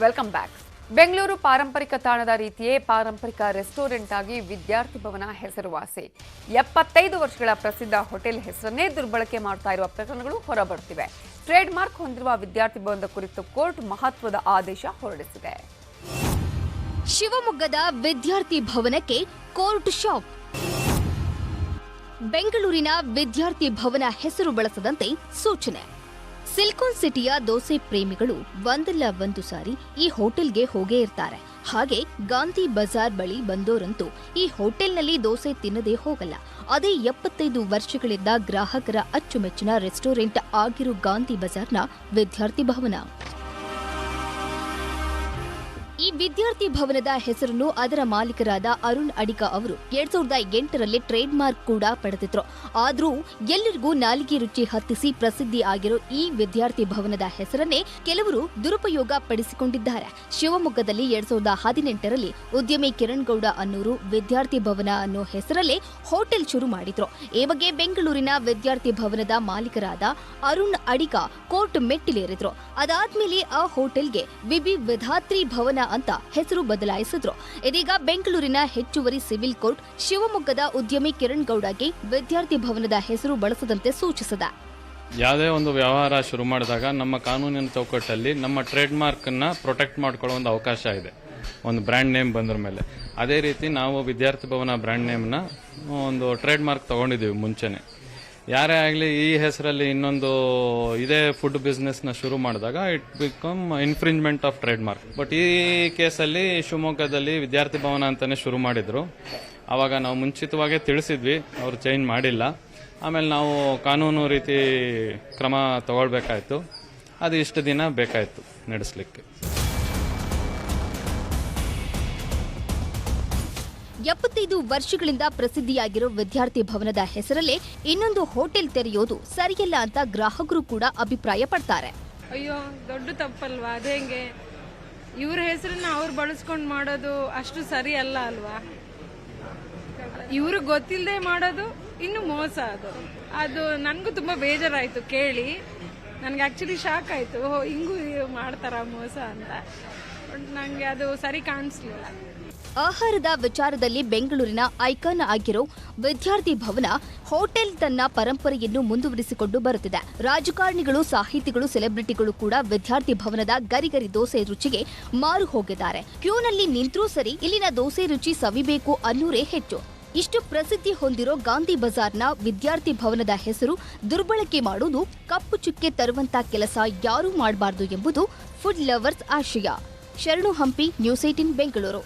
Welcome back Bengaluru ಪಾರಂಪರಿಕ ತಾಣದ ರೀತಿಯೇ ಪಾರಂಪರಿಕ ರೆಸ್ಟೋರೆಂಟ್ ಆಗಿ ವಿದ್ಯಾರ್ಥಿ ಭವನ ಹೆಸರುವಾಸಿ. ಎಪ್ಪತ್ತೈದು ವರ್ಷಗಳ ಪ್ರಸಿದ್ಧ ಹೋಟೆಲ್ ಹೆಸರನ್ನೇ ದುರ್ಬಳಕೆ ಮಾಡ್ತಾ ಇರುವ ಪ್ರಕರಣಗಳು ಹೊರಬರುತ್ತಿವೆ. ಟ್ರೇಡ್ ಮಾರ್ಕ್ ಹೊಂದಿರುವ ವಿದ್ಯಾರ್ಥಿ ಭವನದ ಕುರಿತು ಕೋರ್ಟ್ ಮಹತ್ವದ ಆದೇಶ ಹೊರಡಿಸಿದೆ. ಶಿವಮೊಗ್ಗದ ವಿದ್ಯಾರ್ಥಿ ಭವನಕ್ಕೆ ಕೋರ್ಟ್ ಶಾಪ್. ಬೆಂಗಳೂರಿನ ವಿದ್ಯಾರ್ಥಿ ಭವನ ಹೆಸರು ಬಳಸದಂತೆ ಸೂಚನೆ. ಸಿಲಿಕಾನ್ ಸಿಟಿಯ ದೋಸೆ ಪ್ರೇಮಿಗಳು ಒಂದಲ್ಲ ಒಂದು ಸಾರಿ ಈ ಹೋಟೆಲ್ಗೆ ಹೋಗೇ ಇರ್ತಾರೆ. ಹಾಗೆ ಗಾಂಧಿ ಬಜಾರ್ ಬಳಿ ಬಂದೋರಂತೂ ಈ ಹೋಟೆಲ್ನಲ್ಲಿ ದೋಸೆ ತಿನ್ನದೇ ಹೋಗಲ್ಲ. ಅದೇ ಎಪ್ಪತ್ತೈದು ವರ್ಷಗಳಿಂದ ಗ್ರಾಹಕರ ಅಚ್ಚುಮೆಚ್ಚಿನ ರೆಸ್ಟೋರೆಂಟ್ ಆಗಿರೋ ಗಾಂಧಿ ಬಜಾರ್ನ ವಿದ್ಯಾರ್ಥಿ ಭವನ. ಈ ವಿದ್ಯಾರ್ಥಿ ಭವನದ ಹೆಸರನ್ನು ಅದರ ಮಾಲೀಕರಾದ ಅರುಣ್ ಅಡಿಗ ಅವರು ಎರಡ್ ಸಾವಿರದ ಎಂಟರಲ್ಲಿ ಟ್ರೇಡ್ ಮಾರ್ಕ್ ಕೂಡ ಪಡೆದಿದ್ರು. ಆದ್ರೂ ಎಲ್ಲರಿಗೂ ನಾಲಿಗೆ ರುಚಿ ಹತ್ತಿಸಿ ಪ್ರಸಿದ್ಧಿ ಆಗಿರೋ ಈ ವಿದ್ಯಾರ್ಥಿ ಭವನದ ಹೆಸರನ್ನೇ ಕೆಲವರು ದುರುಪಯೋಗ ಪಡಿಸಿಕೊಂಡಿದ್ದಾರೆ. ಶಿವಮೊಗ್ಗದಲ್ಲಿ ಎರಡ್ ಸಾವಿರದ ಹದಿನೆಂಟರಲ್ಲಿ ಉದ್ಯಮಿ ಕಿರಣ್ ಗೌಡ ಅನ್ನೋರು ವಿದ್ಯಾರ್ಥಿ ಭವನ ಅನ್ನೋ ಹೆಸರಲ್ಲೇ ಹೋಟೆಲ್ ಶುರು ಮಾಡಿದ್ರು. ಈ ಬಗ್ಗೆ ಬೆಂಗಳೂರಿನ ವಿದ್ಯಾರ್ಥಿ ಭವನದ ಮಾಲೀಕರಾದ ಅರುಣ್ ಅಡಿಗ ಕೋರ್ಟ್ ಮೆಟ್ಟಿಲೇರಿದ್ರು. ಅದಾದ್ಮೇಲೆ ಆ ಹೋಟೆಲ್ಗೆ ವಿಬಿ ವಿಧಾತ್ರಿ ಭವನ ಅಂತ ಹೆಸರು ಬದಲಾಯಿಸಿದ್ರು. ಇದೀಗ ಬೆಂಗಳೂರಿನ ಹೆಚ್ಚುವರಿ ಸಿವಿಲ್ ಕೋರ್ಟ್ ಶಿವಮೊಗ್ಗದ ಉದ್ಯಮಿ ಕಿರಣ್ ಗೌಡಗೆ ವಿದ್ಯಾರ್ಥಿ ಭವನದ ಹೆಸರು ಬಳಸದಂತೆ ಸೂಚಿಸಿದ. ಯಾವುದೇ ಒಂದು ವ್ಯವಹಾರ ಶುರು ಮಾಡಿದಾಗ ನಮ್ಮ ಕಾನೂನಿನ ಚೌಕಟ್ಟಲ್ಲಿ ನಮ್ಮ ಟ್ರೇಡ್ ಮಾರ್ಕನ್ನು ಪ್ರೊಟೆಕ್ಟ್ ಮಾಡ್ಕೊಳ್ಳೋ ಒಂದು ಅವಕಾಶ ಇದೆ. ಒಂದು ಬ್ರ್ಯಾಂಡ್ ನೇಮ್ ಬಂದ್ರ ಮೇಲೆ. ಅದೇ ರೀತಿ ನಾವು ವಿದ್ಯಾರ್ಥಿ ಭವನ ಬ್ರ್ಯಾಂಡ್ ನೇಮ್ನ ಒಂದು ಟ್ರೇಡ್ ಮಾರ್ಕ್ ತಗೊಂಡಿದ್ದೀವಿ ಮುಂಚೆನೆ. ಯಾರೇ ಆಗಲಿ ಈ ಹೆಸರಲ್ಲಿ ಇನ್ನೊಂದು ಇದೇ ಫುಡ್ ಬಿಸ್ನೆಸ್ನ ಶುರು ಮಾಡಿದಾಗ it become infringement of trademark but ಈ ಕೇಸಲ್ಲಿ ಶಿವಮೊಗ್ಗದಲ್ಲಿ ವಿದ್ಯಾರ್ಥಿ ಭವನ ಅಂತಲೇ ಶುರು ಮಾಡಿದರು. ಆವಾಗ ನಾವು ಮುಂಚಿತವಾಗೇ ತಿಳಿಸಿದ್ವಿ, ಅವರು ಚೇಂಜ್ ಮಾಡಿಲ್ಲ. ಆಮೇಲೆ ನಾವು ಕಾನೂನು ರೀತಿ ಕ್ರಮ ತಗೊಳ್ಬೇಕಾಯ್ತು. ಅದು ಇಷ್ಟು ದಿನ ಬೇಕಾಯಿತು ನಡೆಸಲಿಕ್ಕೆ. ಎಪ್ಪತ್ತೈದು ವರ್ಷಗಳಿಂದ ಪ್ರಸಿದ್ಧಿಯಾಗಿರೋ ವಿದ್ಯಾರ್ಥಿ ಭವನದ ಹೆಸರಲ್ಲೇ ಇನ್ನೊಂದು ಹೋಟೆಲ್ ತೆರೆಯೋದು ಸರಿಯಲ್ಲ ಅಂತ ಗ್ರಾಹಕರು ಕೂಡ ಅಭಿಪ್ರಾಯ ಪಡ್ತಾರೆ ಅಯ್ಯೋ, ದೊಡ್ಡ ತಪ್ಪಲ್ವಾ? ಅದೇಂಗೆ ಇವ್ರ ಹೆಸರನ್ನ ಅವ್ರು ಬಳಸ್ಕೊಂಡು ಮಾಡೋದು ಅಷ್ಟು ಸರಿ ಅಲ್ಲ ಅಲ್ವಾ? ಇವ್ರಿಗೆ ಗೊತ್ತಿಲ್ಲದೆ ಮಾಡೋದು ಇನ್ನು ಮೋಸ ಅದು. ಅದು ನನಗೂ ತುಂಬ ಬೇಜಾರಾಯಿತು ಕೇಳಿ. ನನಗೆ ಆ್ಯಕ್ಚುಲಿ ಶಾಕ್ ಆಯಿತು. ಹಿಂಗೂ ಮಾಡ್ತಾರ ಮೋಸ ಅಂತ. ನನಗೆ ಅದು ಸರಿ ಕಾಣಿಸ್ಲಿಲ್ಲ. ಆಹಾರದ ವಿಚಾರದಲ್ಲಿ ಬೆಂಗಳೂರಿನ ಐಕಾನ್ ಆಗಿರೋ ವಿದ್ಯಾರ್ಥಿ ಭವನ ಹೋಟೆಲ್ ತನ್ನ ಪರಂಪರೆಯನ್ನು ಮುಂದುವರಿಸಿಕೊಂಡು ಬರುತ್ತಿದೆ. ರಾಜಕಾರಣಿಗಳು, ಸಾಹಿತಿಗಳು, ಸೆಲೆಬ್ರಿಟಿಗಳು ಕೂಡ ವಿದ್ಯಾರ್ಥಿ ಭವನದ ಗರಿಗರಿ ದೋಸೆ ರುಚಿಗೆ ಮಾರು ಹೋಗಿದ್ದಾರೆ. ಕ್ಯೂನಲ್ಲಿ ನಿಂತ್ರೂ ಸರಿ, ಇಲ್ಲಿನ ದೋಸೆ ರುಚಿ ಸವಿಬೇಕು ಅನ್ನೂರೇ ಹೆಚ್ಚು. ಇಷ್ಟು ಪ್ರಸಿದ್ಧಿ ಹೊಂದಿರೋ ಗಾಂಧಿ ಬಜಾರ್ನ ವಿದ್ಯಾರ್ಥಿ ಭವನದ ಹೆಸರು ದುರ್ಬಳಕೆ ಮಾಡುವುದು ಕಪ್ಪು ಚುಕ್ಕೆ ತರುವಂತ ಕೆಲಸ ಯಾರೂ ಮಾಡಬಾರದು ಎಂಬುದು ಫುಡ್ ಲವರ್ಸ್ ಆಶಯ. ಶರಣು ಹಂಪಿ ನ್ಯೂಸ್ ಏಟಿನ್ ಬೆಂಗಳೂರು